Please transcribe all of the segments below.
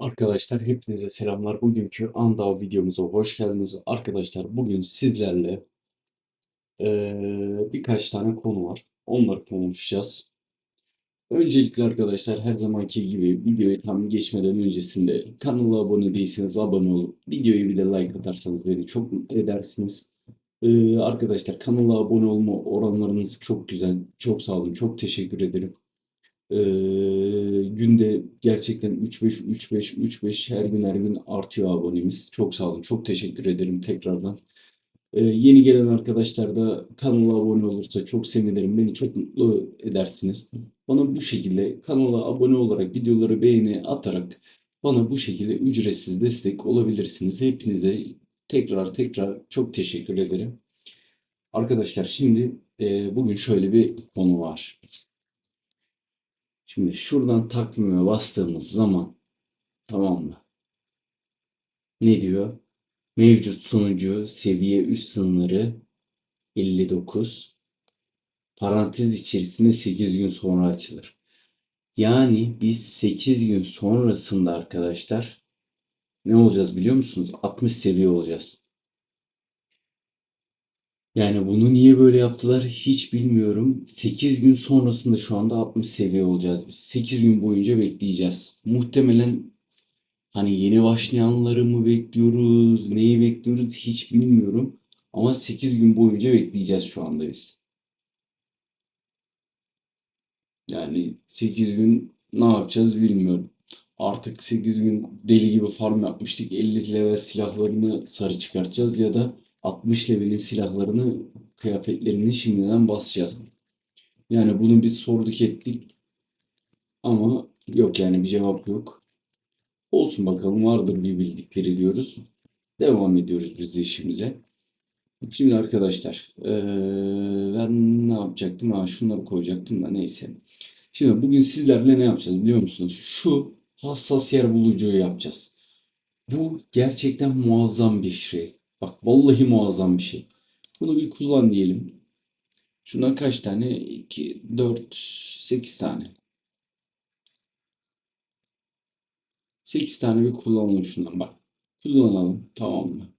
Arkadaşlar hepinize selamlar. Bugünkü Andao videomuza hoş geldiniz. Arkadaşlar bugün sizlerle eee, birkaç tane konu var. Onları konuşacağız. Öncelikle arkadaşlar her zamanki gibi videoya tam geçmeden öncesinde kanala abone değilseniz abone olup videoyu bir de like atarsanız beni çok mutlu edersiniz. Eee, arkadaşlar kanala abone olma oranlarınız çok güzel. Çok sağ olun. Çok teşekkür ederim. Ee, günde gerçekten 3-5, 3-5, 3-5 her gün her gün artıyor abonemiz. Çok sağ olun. Çok teşekkür ederim tekrardan. Ee, yeni gelen arkadaşlar da kanala abone olursa çok sevinirim. Beni çok mutlu edersiniz. Bana bu şekilde kanala abone olarak videoları beğeni atarak bana bu şekilde ücretsiz destek olabilirsiniz. Hepinize tekrar tekrar çok teşekkür ederim. Arkadaşlar şimdi e, bugün şöyle bir konu var. Şimdi şuradan takvime bastığımız zaman tamam mı? Ne diyor? Mevcut sunucu seviye üst sınırı 59 parantez içerisinde 8 gün sonra açılır. Yani biz 8 gün sonrasında arkadaşlar ne olacağız biliyor musunuz? 60 seviye olacağız. Yani bunu niye böyle yaptılar hiç bilmiyorum. 8 gün sonrasında şu anda 60 seviye olacağız biz. 8 gün boyunca bekleyeceğiz. Muhtemelen hani yeni başlayanları mı bekliyoruz, neyi bekliyoruz hiç bilmiyorum. Ama 8 gün boyunca bekleyeceğiz şu anda biz. Yani 8 gün ne yapacağız bilmiyorum. Artık 8 gün deli gibi farm yapmıştık. 50 level silahlarını sarı çıkartacağız ya da 60 level'in silahlarını, kıyafetlerini şimdiden basacağız. Yani bunu biz sorduk ettik ama yok yani bir cevap yok. Olsun bakalım vardır bir bildikleri diyoruz. Devam ediyoruz biz işimize. Şimdi arkadaşlar eee, ben ne yapacaktım? Ha, şunları koyacaktım da neyse. Şimdi bugün sizlerle ne yapacağız biliyor musunuz? Şu hassas yer bulucuyu yapacağız. Bu gerçekten muazzam bir şey. Bak vallahi muazzam bir şey. Bunu bir kullan diyelim. Şundan kaç tane? 2, 4, 8 tane. 8 tane bir kullanalım şundan bak. Kullanalım tamam mı?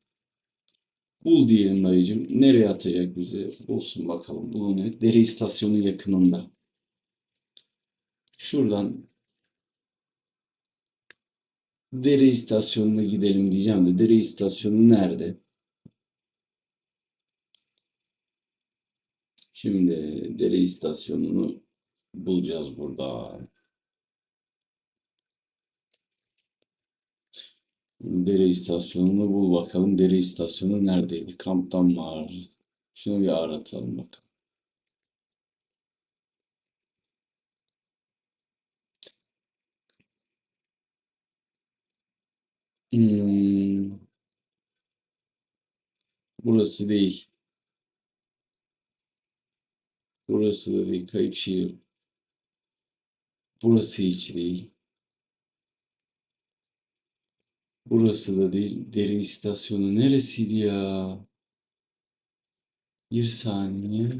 Bul diyelim dayıcım. Nereye atacak bizi? Bulsun bakalım. Bul ne? Dere istasyonu yakınında. Şuradan dere istasyonuna gidelim diyeceğim de dere istasyonu nerede? Şimdi dere istasyonunu bulacağız burada. Dere istasyonunu bul bakalım. Dere istasyonu neredeydi? Kamptan var. Şunu bir aratalım bakalım. Hmm, burası değil. Burası da değil. Kayıpşehir. Burası hiç değil. Burası da değil. Dere istasyonu neresiydi ya? Bir saniye.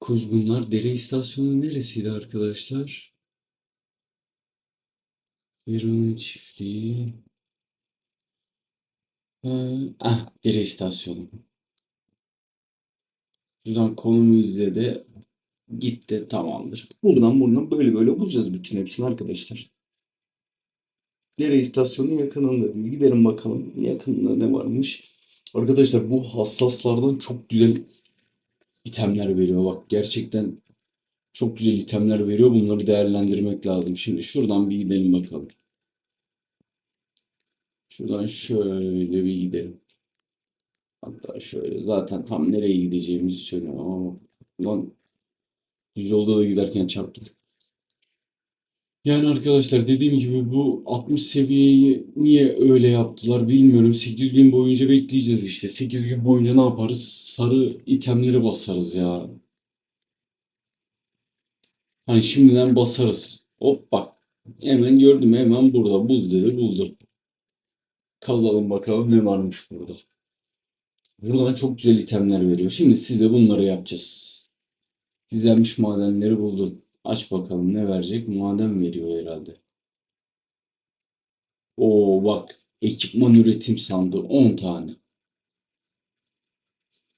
Kuzgunlar Dere istasyonu neresiydi arkadaşlar? Verona çiftliği. Ha, ah, Dere istasyonu. Şuradan konumu izle de gitti tamamdır. Buradan buradan böyle böyle bulacağız bütün hepsini arkadaşlar. Dere istasyonu yakınında diyor. Gidelim bakalım yakınında ne varmış. Arkadaşlar bu hassaslardan çok güzel itemler veriyor. Bak gerçekten çok güzel itemler veriyor. Bunları değerlendirmek lazım. Şimdi şuradan bir gidelim bakalım. Şuradan şöyle bir gidelim. Hatta şöyle zaten tam nereye gideceğimizi söylüyor. Aa, Ulan düz yolda da giderken çarptık. Yani arkadaşlar dediğim gibi bu 60 seviyeyi niye öyle yaptılar bilmiyorum. 8 gün boyunca bekleyeceğiz işte. 8 gün boyunca ne yaparız? Sarı itemleri basarız ya. Hani şimdiden basarız. Hop bak. Hemen gördüm hemen burada. Bul dedi buldu. Kazalım bakalım ne varmış burada. Buradan çok güzel itemler veriyor. Şimdi size bunları yapacağız. Gizlenmiş madenleri buldun. Aç bakalım ne verecek? Maden veriyor herhalde. Oo bak ekipman üretim sandığı 10 tane.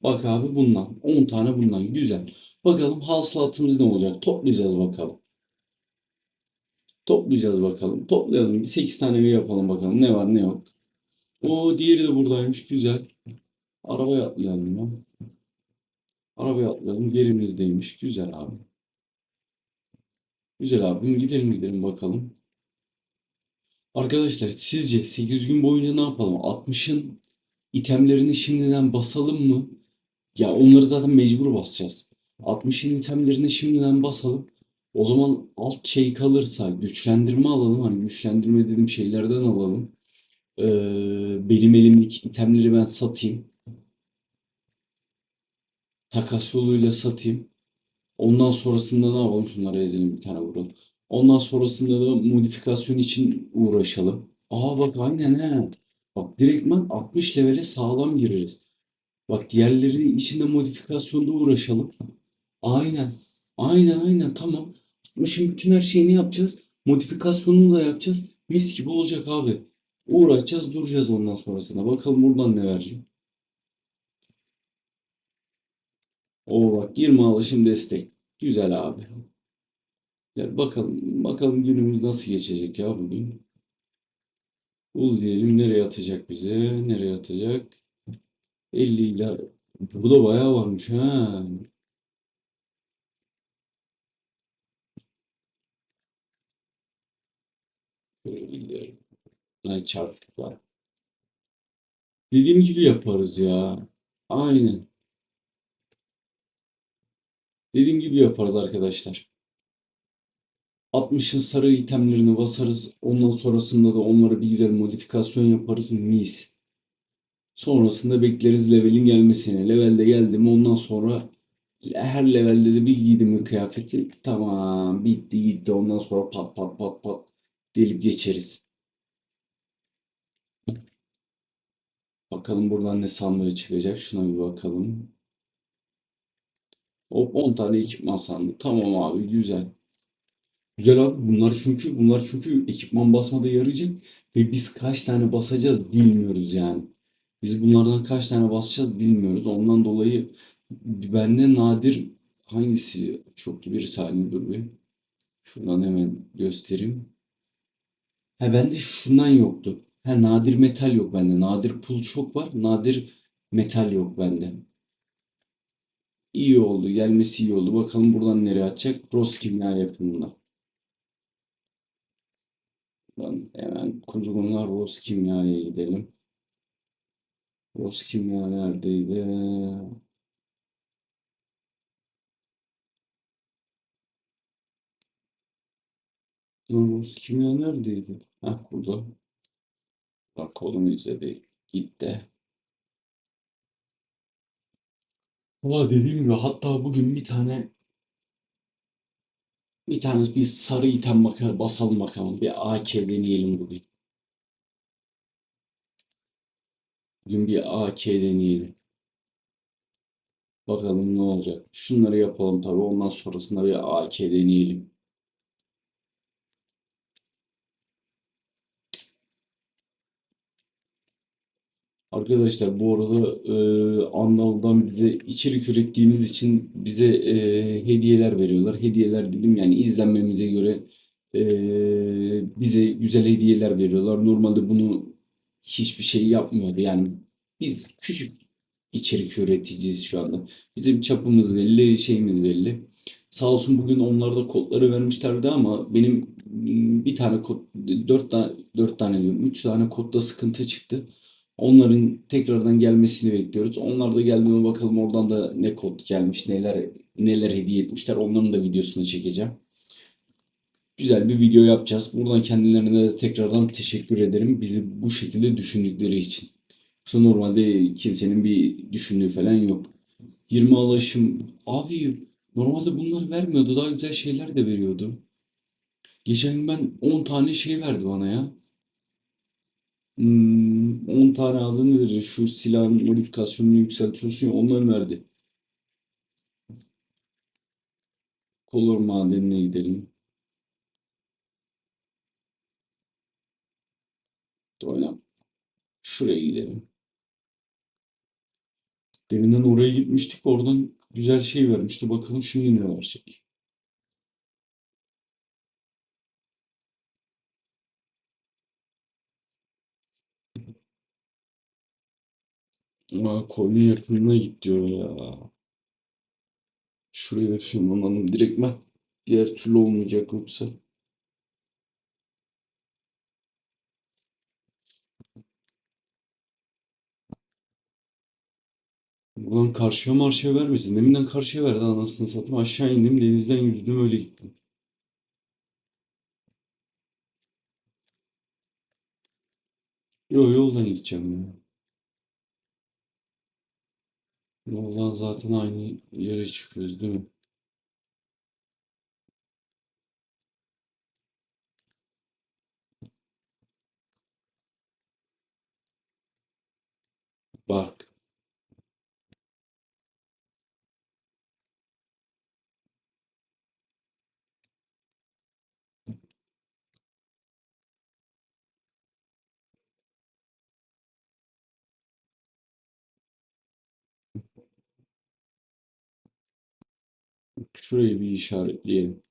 Bak abi bundan 10 tane bundan güzel. Bakalım hasılatımız ne olacak? Toplayacağız bakalım. Toplayacağız bakalım. Toplayalım. Bir 8 tane bir yapalım bakalım. Ne var ne yok. O diğeri de buradaymış. Güzel. Arabaya atlayalım ya. Arabaya atlayalım. Yerimizdeymiş. Güzel abi. Güzel abi. Gidelim gidelim bakalım. Arkadaşlar sizce 8 gün boyunca ne yapalım? 60'ın itemlerini şimdiden basalım mı? Ya onları zaten mecbur basacağız. 60'ın itemlerini şimdiden basalım. O zaman alt şey kalırsa güçlendirme alalım. Hani güçlendirme dediğim şeylerden alalım. Ee, benim elimdeki itemleri ben satayım. Takas yoluyla satayım. Ondan sonrasında ne yapalım? Şunları ezelim bir tane vuralım. Ondan sonrasında da modifikasyon için uğraşalım. Aa bak aynen he. Bak direktman 60 levele sağlam gireriz. Bak diğerleri içinde modifikasyonda uğraşalım. Aynen. Aynen aynen tamam. Şimdi bütün her şeyini yapacağız. Modifikasyonunu da yapacağız. Mis gibi olacak abi. Uğraşacağız duracağız ondan sonrasında. Bakalım buradan ne verecek. Oo bak 20 alışım destek. Güzel abi. Ya bakalım bakalım günümüz nasıl geçecek ya bugün. Ul diyelim nereye atacak bize? Nereye atacak? 50 ile burada bayağı varmış ha. Böyle Ay çarptık var. Dediğim gibi yaparız ya. Aynen. Dediğim gibi yaparız arkadaşlar. 60'ın sarı itemlerini basarız. Ondan sonrasında da onlara bir güzel modifikasyon yaparız. Mis. Sonrasında bekleriz levelin gelmesini. Levelde geldi mi ondan sonra her levelde de bir giydim mi kıyafeti tamam bitti gitti. Ondan sonra pat pat pat pat delip geçeriz. Bakalım buradan ne sandığı çıkacak. Şuna bir bakalım. Hop 10 tane ekipman sandığı. Tamam abi güzel. Güzel abi bunlar çünkü bunlar çünkü ekipman basmada yarayacak ve biz kaç tane basacağız bilmiyoruz yani. Biz bunlardan kaç tane basacağız bilmiyoruz. Ondan dolayı bende nadir hangisi çoktu bir saniye dur bir. Şuradan hemen göstereyim. He bende şundan yoktu. He nadir metal yok bende. Nadir pul çok var. Nadir metal yok bende. İyi oldu. Gelmesi iyi oldu. Bakalım buradan nereye atacak? Bros kimya yakınında. Ben hemen kuzgunlar Ros Kimya'ya gidelim. Ros Kimya neredeydi? Lan Ros Kimya neredeydi? Heh burada. Bak kolum izledi. Gitti. Valla dediğim gibi hatta bugün bir tane bir tane bir sarı item bakalım, basalım bakalım. Bir AK deneyelim bugün. Bugün bir AK deneyelim. Bakalım ne olacak. Şunları yapalım tabii. Ondan sonrasında bir AK deneyelim. Arkadaşlar bu arada e, Anadolu'dan bize içerik ürettiğimiz için bize e, hediyeler veriyorlar. Hediyeler dedim yani izlenmemize göre e, bize güzel hediyeler veriyorlar. Normalde bunu hiçbir şey yapmıyordu. Yani biz küçük içerik üreticisiyiz şu anda. Bizim çapımız belli, şeyimiz belli. Sağ olsun bugün onlara da kodları vermişlerdi ama benim bir tane kod, dört tane, dört tane üç tane kodda sıkıntı çıktı. Onların tekrardan gelmesini bekliyoruz. Onlar da geldiğinde bakalım oradan da ne kod gelmiş, neler neler hediye etmişler. Onların da videosunu çekeceğim. Güzel bir video yapacağız. Buradan kendilerine de tekrardan teşekkür ederim. Bizi bu şekilde düşündükleri için. Yoksa normalde kimsenin bir düşündüğü falan yok. 20 alaşım. Abi normalde bunları vermiyordu. Daha güzel şeyler de veriyordu. Geçen ben 10 tane şey verdi bana ya. Hmm, 10 tane adı nedir? Şu silahın modifikasyonunu yükseltiyorsun ya onları verdi. Kolor madenine gidelim. Oynam. Şuraya gidelim. Deminden oraya gitmiştik. Oradan güzel şey vermişti. Bakalım şimdi ne verecek. Ama koyun yakınına git diyor ya. Şuraya ışınlanalım direktmen. Diğer türlü olmayacak yoksa. Buradan karşıya marşıya vermesin. Deminden karşıya verdi anasını satayım. Aşağı indim denizden yüzdüm öyle gittim. Yo yoldan gideceğim ya. Yoldan zaten aynı yere çıkıyoruz değil mi? Bak. Şurayı bir işaretleyelim.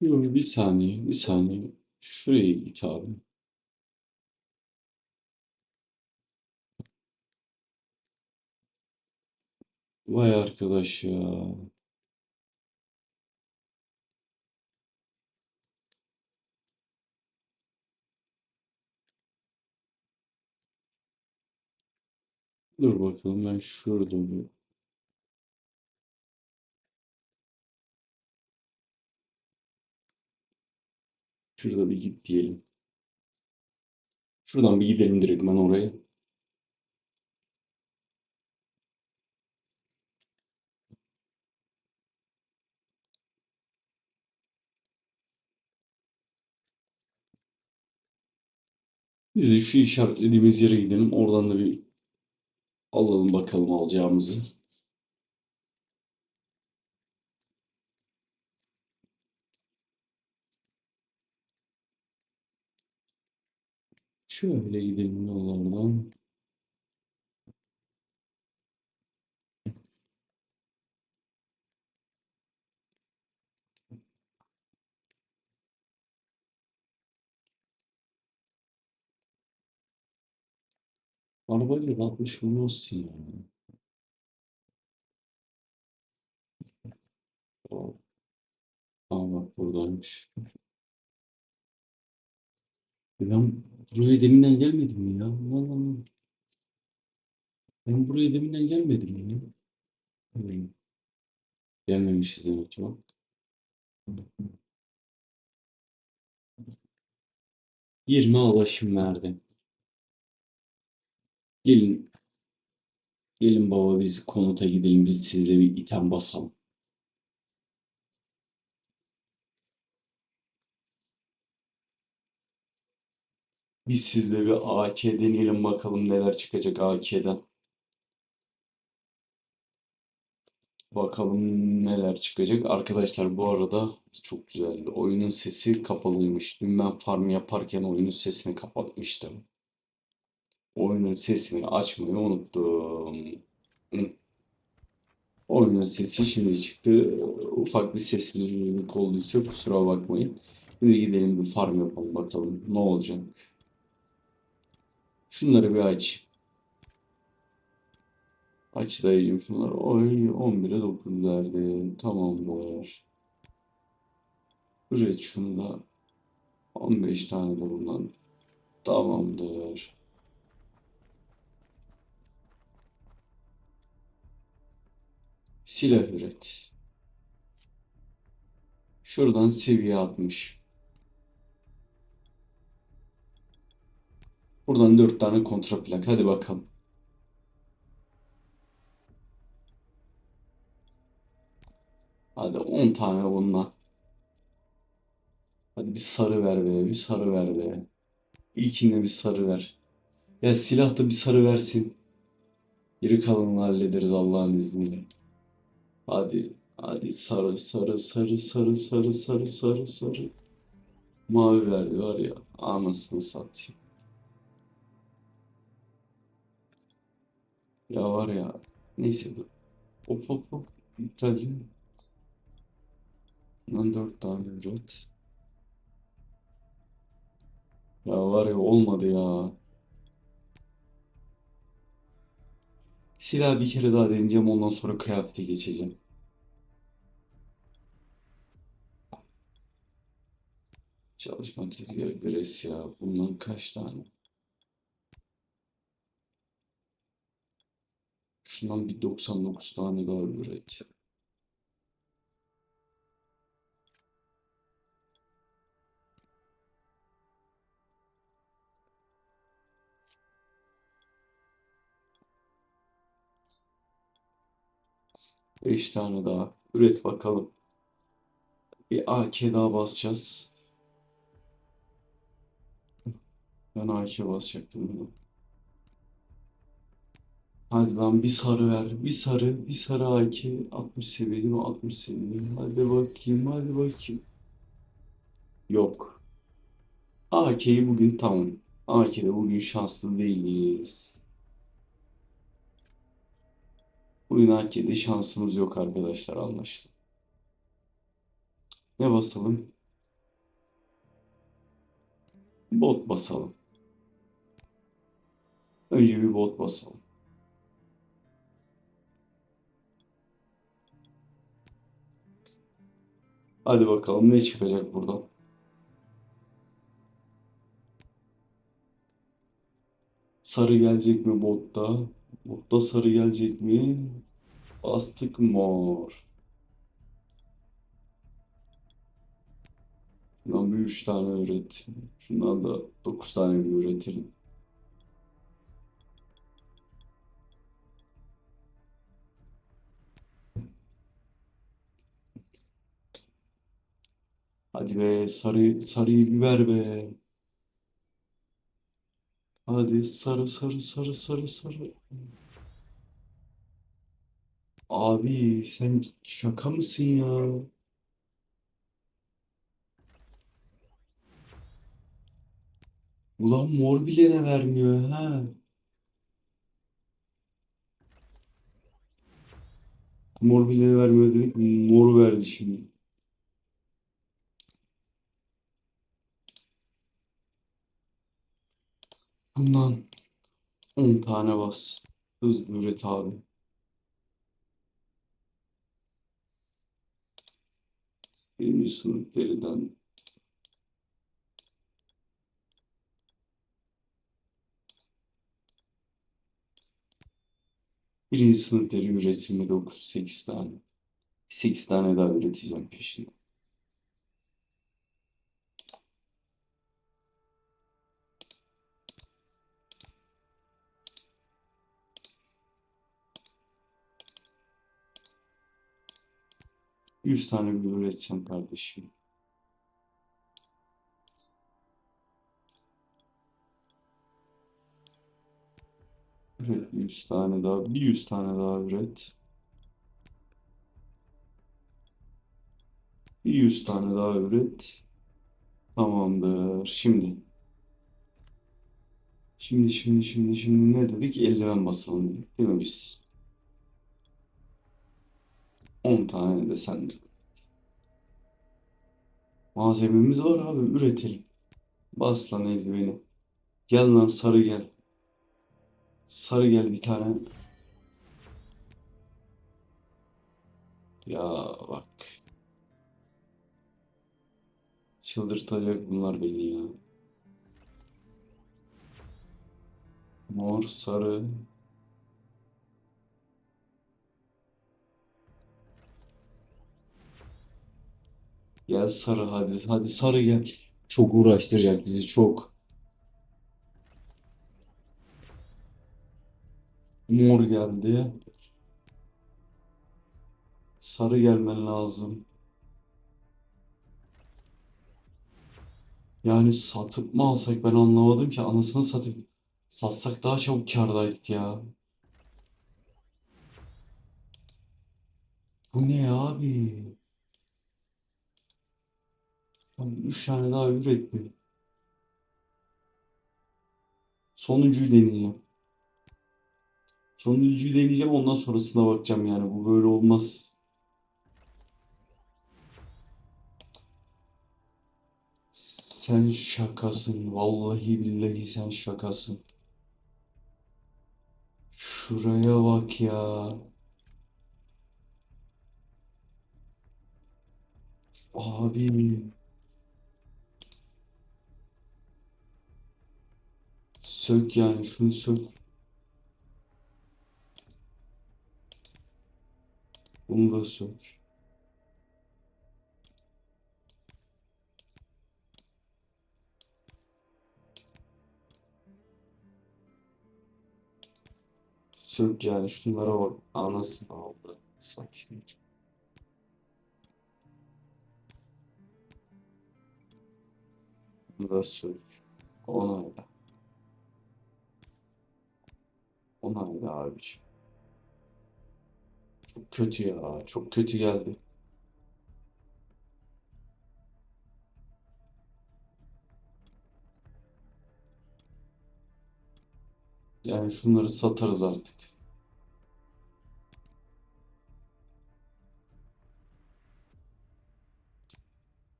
Yo, bir saniye, bir saniye. Şuraya git abi. Vay arkadaş ya. Dur bakalım ben şurada bir şurada bir git diyelim. Şuradan bir gidelim direkt ben oraya. Biz de şu işaretlediğimiz yere gidelim. Oradan da bir alalım bakalım alacağımızı. Şöyle gidelim yollardan. Arabayla 60 olmazsın ya. Aa, bak buradaymış. E Ben buraya deminden gelmedim mi ya? Allah Allah. Ben buraya deminden gelmedim mi ya? Hmm. Gelmemişiz demek ki bak. Yirmi alaşım verdim. Gelin. Gelin baba biz konuta gidelim. Biz sizle bir item basalım. Biz sizle bir AK deneyelim bakalım neler çıkacak AK'den. Bakalım neler çıkacak. Arkadaşlar bu arada çok güzeldi. Oyunun sesi kapalıymış. Dün ben farm yaparken oyunun sesini kapatmıştım. Oyunun sesini açmayı unuttum. Oyunun sesi şimdi çıktı. Ufak bir sessizlik olduysa kusura bakmayın. Şimdi gidelim bir farm yapalım bakalım ne olacak. Şunları bir aç. Aç dayıcım şunları. Oy 11'e 9 verdi. Tamamdır. Üret şunu da. 15 tane de bundan. Tamamdır. Silah üret. Şuradan seviye 60. Buradan 4 tane kontra plak. Hadi bakalım. Hadi 10 tane bundan. Hadi bir sarı ver be. Bir sarı ver be. İlkinde bir sarı ver. Ya silah da bir sarı versin. Geri kalanını hallederiz Allah'ın izniyle. Hadi. Hadi sarı sarı sarı sarı sarı sarı sarı sarı. Mavi verdi var ya. Anasını satayım. Ya var ya. Neyse dur. Hop hop hop. İptal. Lan dört tane üret. Ya var ya olmadı ya. Silah bir kere daha deneyeceğim ondan sonra kıyafete geçeceğim. Çalışma tezgahı gres ya. Bundan kaç tane? Şundan bir 99 tane daha üret. Beş tane daha. Üret bakalım. Bir AK daha basacağız. Ben AK basacaktım. bunu. Hadi lan bir sarı ver. Bir sarı. Bir sarı AK. 60 seviyeli mi? 60 seviyeli. Hadi bakayım. Hadi bakayım. Yok. AK'yi bugün tamam. AK'de bugün şanslı değiliz. Bugün AK'de şansımız yok arkadaşlar anlaşılan. Ne basalım? Bot basalım. Önce bir bot basalım. Hadi bakalım ne çıkacak buradan. Sarı gelecek mi botta? Botta sarı gelecek mi? Bastık mor. Şundan bir 3 tane üret. Şundan da 9 tane bir üretelim. Hadi be sarı sarıyı bir ver be. Hadi sarı sarı sarı sarı sarı. Abi sen şaka mısın ya? Ulan mor bile ne vermiyor ha? Mor bile ne vermiyor dedik. Moru verdi şimdi. Bundan 10 tane bas. Hızlı üret abi. Birinci sınıf deriden Birinci sınıf deri üretimi 9-8 tane. 8 tane daha üreteceğim peşinde. Yüz tane bir üretsem kardeşim. Üret 100 tane daha. Bir 100 tane daha üret. Bir 100 tane daha üret. Tamamdır. Şimdi. Şimdi şimdi şimdi şimdi ne dedik? Eldiven basalım dedik değil mi biz? 10 tane de sende. Malzememiz var abi üretelim. Bas lan eldiveni. Gel lan sarı gel. Sarı gel bir tane. Ya bak. Çıldırtacak bunlar beni ya. Mor, sarı. Gel sarı hadi. Hadi sarı gel. Çok uğraştıracak bizi çok. Mor geldi. Sarı gelmen lazım. Yani satıp mı alsak ben anlamadım ki anasını satayım. Satsak daha çabuk kârdaydık ya. Bu ne abi? Abi üç tane daha üretti. Sonuncuyu deneyeceğim. Sonuncuyu deneyeceğim ondan sonrasına bakacağım yani. Bu böyle olmaz. Sen şakasın. Vallahi billahi sen şakasın. Şuraya bak ya. Abi. Sök yani şunu sök. Bunu da sök. Sök yani şunlara bak. Anasını aldı. Satayım. Bunu da sök. Onayla. Onayla abiciğim. Çok kötü ya. Çok kötü geldi. Yani şunları satarız artık.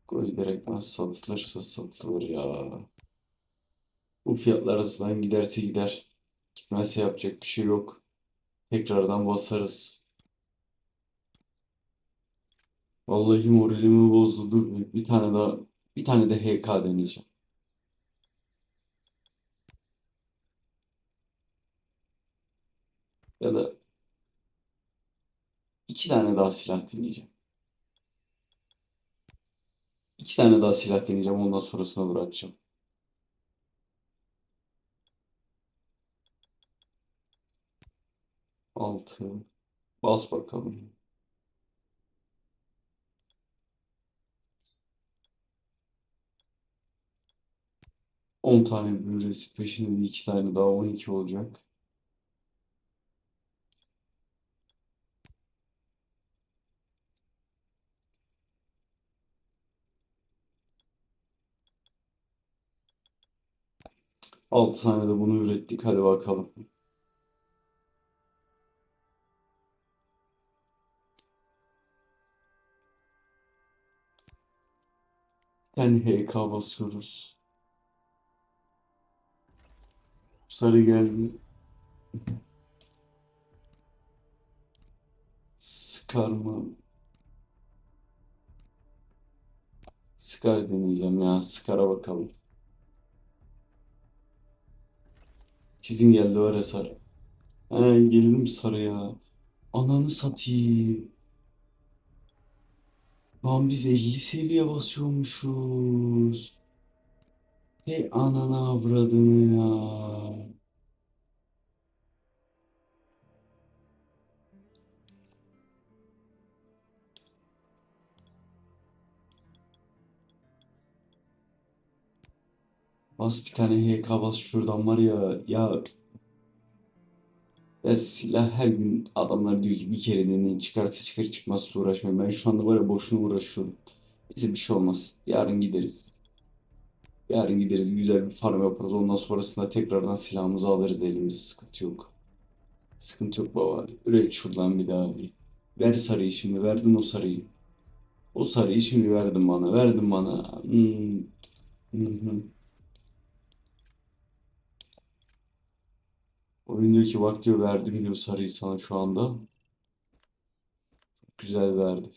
Koy direktmen satılırsa satılır ya. Bu fiyatlar arasından giderse gider. Gitmezse yapacak bir şey yok. Tekrardan basarız. Vallahi moralimi bozdu. Dur bir, tane daha bir tane de HK deneyeceğim. Ya da iki tane daha silah deneyeceğim. İki tane daha silah deneyeceğim. Ondan sonrasına bırakacağım. Altı. Bas bakalım. On tane büresi peşinde de iki tane daha on iki olacak. Altı tane de bunu ürettik. Hadi bakalım. Tane HK basıyoruz. Sarı geldi. Sıkar mı? Sıkar deneyeceğim ya. Sıkara bakalım. Çizim geldi var ya sarı. He gelelim sarıya. Ananı satayım. Lan biz 50 seviye basıyormuşuz. Hey anana avradını ya. Bas bir tane HK bas şuradan var ya. Ya ya silah her gün adamlar diyor ki bir kere deneyin çıkarsa çıkar çıkmazsa uğraşmayın. Ben şu anda var ya boşuna uğraşıyorum. Neyse bir şey olmaz. Yarın gideriz. Yarın gideriz güzel bir farm yaparız. Ondan sonrasında tekrardan silahımızı alırız elimize. Sıkıntı yok. Sıkıntı yok baba. Üret şuradan bir daha bir. Ver sarıyı şimdi. Verdin o sarıyı. O sarıyı şimdi verdin bana. Verdin bana. Hmm. Oyun diyor ki bak diyor verdim diyor sarıyı sana şu anda. Güzel verdi.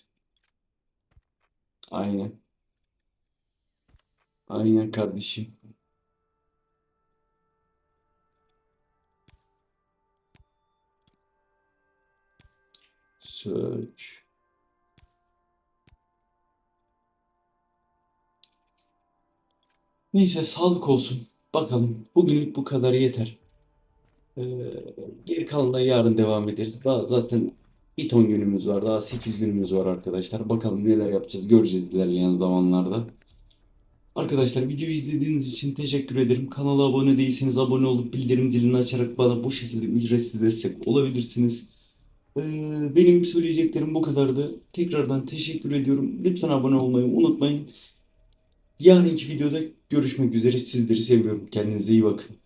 Aynen. Aynen kardeşim. Sök. Neyse sağlık olsun. Bakalım. Bugünlük bu kadar yeter. Ee, geri kalanına yarın devam ederiz. Daha zaten bir ton günümüz var. Daha 8 günümüz var arkadaşlar. Bakalım neler yapacağız. Göreceğiz ilerleyen zamanlarda. Arkadaşlar videoyu izlediğiniz için teşekkür ederim. Kanala abone değilseniz abone olup bildirim zilini açarak bana bu şekilde ücretsiz destek olabilirsiniz. Ee, benim söyleyeceklerim bu kadardı. Tekrardan teşekkür ediyorum. Lütfen abone olmayı unutmayın. Yarınki videoda görüşmek üzere. Sizleri seviyorum. Kendinize iyi bakın.